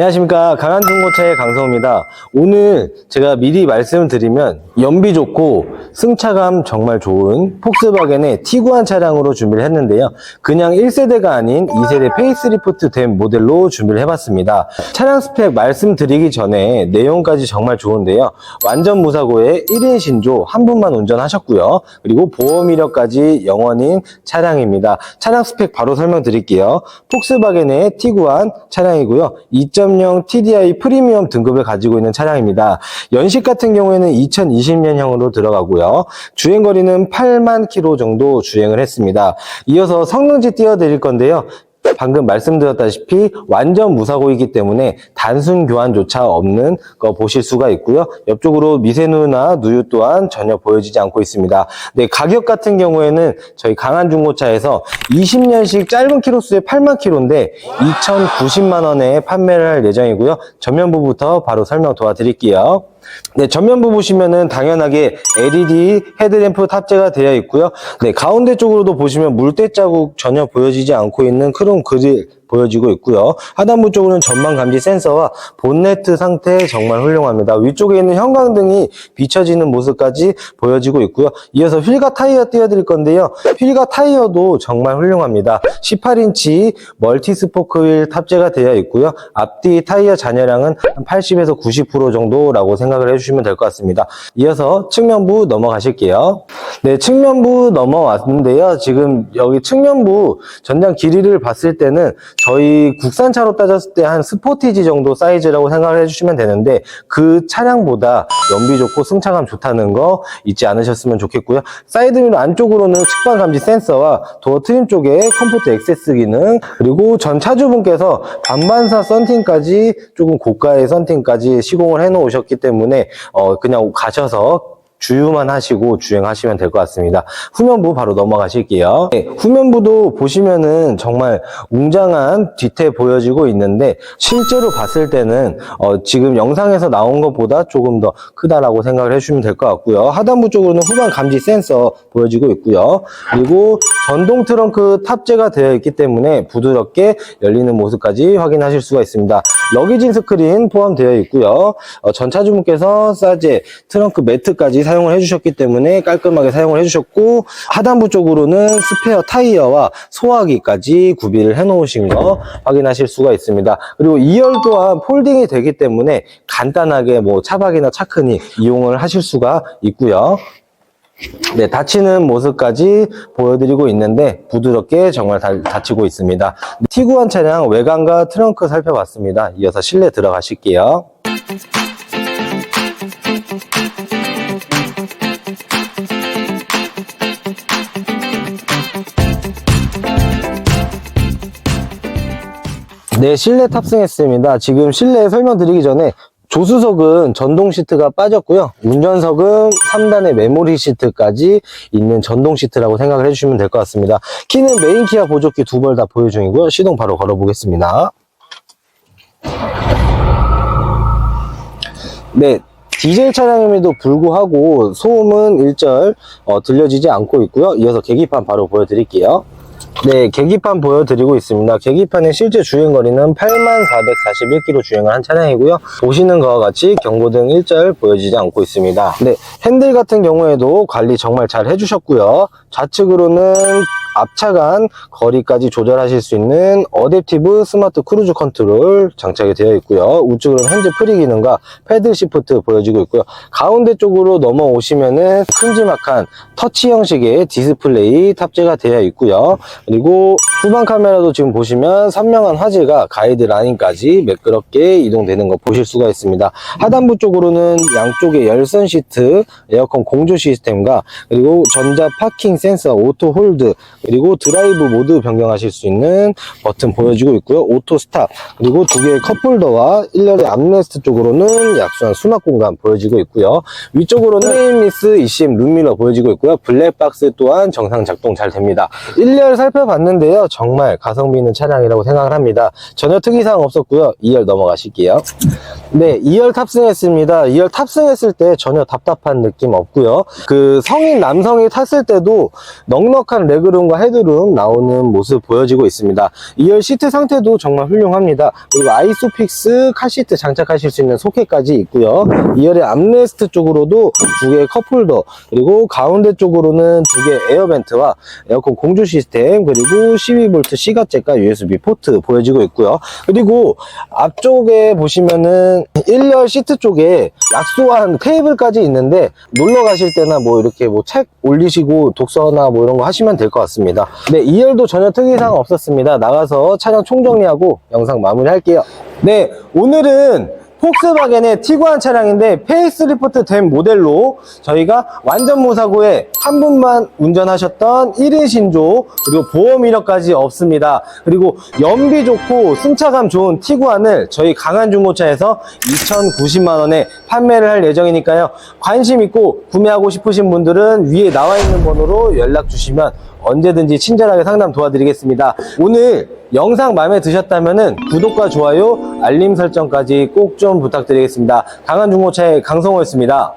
안녕하십니까. 강한중고차의 강성호입니다. 오늘 제가 미리 말씀드리면 연비 좋고 승차감 정말 좋은 폭스바겐의 티구안 차량으로 준비를 했는데요. 그냥 1세대가 아닌 2세대 페이스리프트 된 모델로 준비를 해봤습니다. 차량 스펙 말씀드리기 전에 내용까지 정말 좋은데요. 완전 무사고에 1인 신조 한 분만 운전하셨고요. 그리고 보험 이력까지 영원인 차량입니다. 차량 스펙 바로 설명드릴게요. 폭스바겐의 티구안 차량이고요. 2.0 TDI 프리미엄 등급을 가지고 있는 차량입니다. 연식 같은 경우에는 2020 년형으로 들어가고요. 주행 거리는 8만 킬로 정도 주행을 했습니다. 이어서 성능지 띄워드릴 건데요. 방금 말씀드렸다시피 완전 무사고이기 때문에 단순 교환조차 없는 거 보실 수가 있고요. 옆쪽으로 미세누나 누유 또한 전혀 보여지지 않고 있습니다. 네, 가격 같은 경우에는 저희 강한 중고차에서 20년식 짧은 키로수에 8만 킬로인데 2,090만 원에 판매를 할 예정이고요. 전면부부터 바로 설명 도와드릴게요. 네, 전면부 보시면은 당연하게 LED 헤드램프 탑재가 되어 있고요. 네, 가운데 쪽으로도 보시면 물때 자국 전혀 보여지지 않고 있는 크롬 그릴 보여지고 있고요. 하단부 쪽으로는 전방 감지 센서와 본네트 상태 정말 훌륭합니다. 위쪽에 있는 형광등이 비춰지는 모습까지 보여지고 있고요. 이어서 휠과 타이어 띄워드릴 건데요. 휠과 타이어도 정말 훌륭합니다. 18인치 멀티 스포크 휠 탑재가 되어 있고요. 앞뒤 타이어 잔여량은 한 80에서 90% 정도라고 생각을 해주시면 될 것 같습니다. 이어서 측면부 넘어가실게요. 네, 측면부 넘어왔는데요. 지금 여기 측면부 전장 길이를 봤을 때는 저희 국산차로 따졌을 때 한 스포티지 정도 사이즈라고 생각을 해주시면 되는데 그 차량보다 연비 좋고 승차감 좋다는 거 잊지 않으셨으면 좋겠고요. 사이드미러 안쪽으로는 측방 감지 센서와 도어 트림 쪽에 컴포트 액세스 기능 그리고 전 차주분께서 반반사 썬팅까지 조금 고가의 썬팅까지 시공을 해 놓으셨기 때문에 어, 그냥 가셔서 주유만 하시고 주행하시면 될 것 같습니다. 후면부 바로 넘어가실게요. 네, 후면부도 보시면은 정말 웅장한 뒤태 보여지고 있는데 실제로 봤을 때는 어, 지금 영상에서 나온 것보다 조금 더 크다라고 생각을 해주시면 될 것 같고요. 하단부 쪽으로는 후방 감지 센서 보여지고 있고요. 그리고 전동 트렁크 탑재가 되어 있기 때문에 부드럽게 열리는 모습까지 확인하실 수가 있습니다. 러기진 스크린 포함되어 있고요. 어, 전 차주분께서 싸제 트렁크 매트까지 사용을 해주셨기 때문에 깔끔하게 사용을 해주셨고 하단부 쪽으로는 스페어 타이어와 소화기까지 구비를 해놓으신 거 확인하실 수가 있습니다. 그리고 2열 또한 폴딩이 되기 때문에 간단하게 뭐 차박이나 차크니 이용을 하실 수가 있고요. 네, 닫히는 모습까지 보여드리고 있는데 부드럽게 정말 다, 닫히고 있습니다. 티구안 차량 외관과 트렁크 살펴봤습니다. 이어서 실내 들어가실게요. 네, 실내 탑승했습니다. 지금 실내 설명드리기 전에 조수석은 전동 시트가 빠졌고요. 운전석은 3단의 메모리 시트까지 있는 전동 시트라고 생각을 해주시면 될 것 같습니다. 키는 메인 키와 보조키 두 벌 다 보유 중이고요. 시동 바로 걸어보겠습니다. 네, 디젤 차량임에도 불구하고 소음은 일절 어, 들려지지 않고 있고요. 이어서 계기판 바로 보여드릴게요. 네, 계기판 보여드리고 있습니다. 계기판의 실제 주행거리는 8441km 주행을 한 차량이고요. 보시는 것과 같이 경고등 일절 보여지지 않고 있습니다. 네, 핸들 같은 경우에도 관리 정말 잘 해주셨고요. 좌측으로는 앞차간 거리까지 조절하실 수 있는 어댑티브 스마트 크루즈 컨트롤 장착이 되어 있고요. 우측으로는 핸즈 프리 기능과 패드 시프트 보여지고 있고요. 가운데 쪽으로 넘어오시면은 큼지막한 터치 형식의 디스플레이 탑재가 되어 있고요. 그리고 후방 카메라도 지금 보시면 선명한 화질과 가이드 라인까지 매끄럽게 이동되는 거 보실 수가 있습니다. 하단부 쪽으로는 양쪽에 열선 시트, 에어컨 공조 시스템과 그리고 전자 파킹 센서, 오토 홀드, 그리고 드라이브 모드 변경하실 수 있는 버튼 보여지고 있고요. 오토 스탑, 그리고 두 개의 컵홀더와 1열의 암레스트 쪽으로는 약수한 수납 공간 보여지고 있고요. 위쪽으로는 프레임리스 ECM 룸미러 보여지고 있고요. 블랙박스 또한 정상 작동 잘 됩니다. 1열 살펴봤는데요. 정말 가성비 있는 차량이라고 생각을 합니다. 전혀 특이사항 없었고요. 2열 넘어가실게요. 네, 2열 탑승했습니다. 2열 탑승했을 때 전혀 답답한 느낌 없고요. 그 성인 남성이 탔을 때도 넉넉한 레그룸과 헤드룸 나오는 모습 보여지고 있습니다. 2열 시트 상태도 정말 훌륭합니다. 그리고 아이소픽스 카시트 장착하실 수 있는 소켓까지 있고요. 2열의 암레스트 쪽으로도 두 개의 컵홀더, 그리고 가운데 쪽으로는 두 개의 에어벤트와 에어컨 공조 시스템, 그리고 12V C가잭과 USB 포트 보여지고 있고요. 그리고 앞쪽에 보시 면은 1열 시트 쪽에 약소한 테이블까지 있는데 놀러 가실 때나 뭐 이렇게 뭐 책 올리시고 독서나 뭐 이런 거 하시면 될 것 같습니다. 네, 2열도 전혀 특이사항 없었습니다. 나가서 차량 총정리하고 영상 마무리할게요. 네, 오늘은 폭스바겐의 티구안 차량인데 페이스리프트 된 모델로 저희가 완전 무사고에 한 분만 운전하셨던 1인 신조 그리고 보험 이력까지 없습니다. 그리고 연비 좋고 승차감 좋은 티구안을 저희 강한 중고차에서 2,090만 원에 판매를 할 예정이니까요. 관심 있고 구매하고 싶으신 분들은 위에 나와 있는 번호로 연락 주시면 언제든지 친절하게 상담 도와드리겠습니다. 오늘 영상 마음에 드셨다면 구독과 좋아요, 알림 설정까지 꼭 좀 부탁드리겠습니다. 강한 중고차의 강성호였습니다.